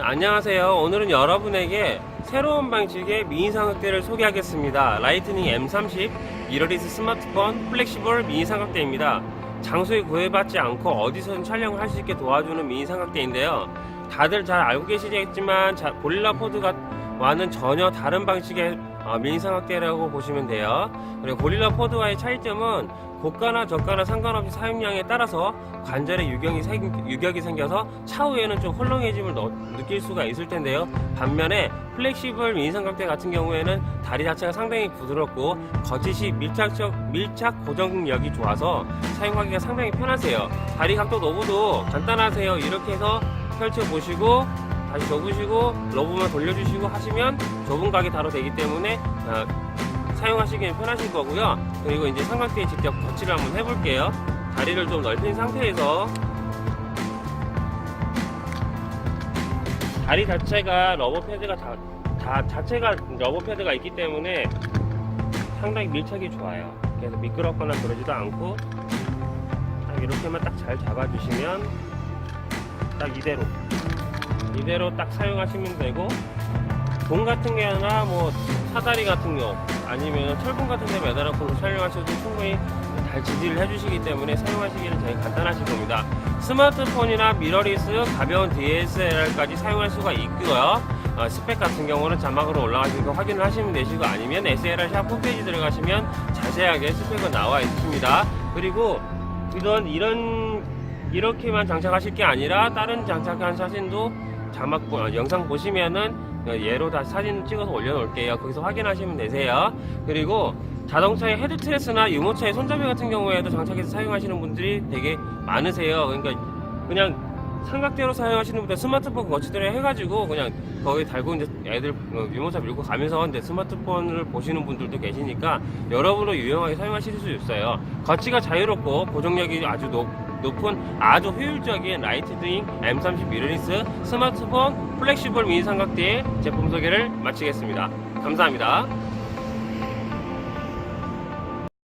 안녕하세요. 오늘은 여러분에게 새로운 방식의 미니 삼각대를 소개하겠습니다. 라이트닝 M30 미러리스 스마트폰 플렉시블 미니 삼각대입니다. 장소에 구애받지 않고 어디서든 촬영을 할 수 있게 도와주는 미니 삼각대인데요. 다들 잘 알고 계시겠지만 자- 고릴라 포드와는 전혀 다른 방식의 어, 미니 삼각대라고 보시면 돼요. 그리고 고릴라 포드와의 차이점은 고가나 저가나 상관없이 사용량에 따라서 관절에 유경이, 생- 유격이 생겨서 차후에는 좀 헐렁해짐을 너- 느낄 수가 있을 텐데요. 반면에 플렉시블 삼각대 같은 경우에는 다리 자체가 상당히 부드럽고 거짓이 밀착적 밀착 고정력이 좋아서 사용하기가 상당히 편하세요. 다리 각도 노브도 간단하세요. 이렇게 해서 펼쳐 보시고 다시 접으시고 러브만 돌려주시고 하시면 좁은 각이 바로 되기 때문에 어, 사용하시기엔 편하실 거고요. 그리고 이제 삼각대에 직접 거치를 한번 해볼게요. 다리를 좀 넓힌 상태에서 다리 자체가 러버 패드가 다, 다 자체가 러버 패드가 있기 때문에 상당히 밀착이 좋아요. 그래서 미끄럽거나 그러지도 않고 딱 이렇게만 딱 잘 잡아주시면 딱 이대로 이대로 딱 사용하시면 되고 돈 같은 게 아니라 뭐 사다리 같은 거 아니면 철분 같은 데 매달아서 촬영하셔도 충분히 잘 지지를 해주시기 때문에 사용하시기는 되게 간단하실 겁니다. 스마트폰이나 미러리스, 가벼운 DSLR까지 사용할 수가 있고요. 어, 스펙 같은 경우는 자막으로 올라가신 거 확인을 하시면 되시고 아니면 SLR 샵 홈페이지 들어가시면 자세하게 스펙은 나와 있습니다. 그리고 이런 이런 이렇게만 장착하실 게 아니라 다른 장착한 사진도 자막 보- 어, 영상 보시면은 어, 얘로 다시 사진 찍어서 올려놓을게요. 거기서 확인하시면 되세요. 그리고 자동차의 헤드 트레스나 유모차의 손잡이 같은 경우에도 장착해서 사용하시는 분들이 되게 많으세요. 그러니까 그냥 삼각대로 사용하시는 분들 스마트폰 거치대로 해가지고 그냥 거기 달고 이제 애들 어, 유모차 밀고 가면서 이제 스마트폰을 보시는 분들도 계시니까 여러분도 유용하게 사용하실 수 있어요. 거치가 자유롭고 고정력이 아주 높, 높은 아주 효율적인 라이트닝 M30 미러리스 스마트폰 플렉시블 미니 삼각대 제품 소개를 마치겠습니다. 감사합니다.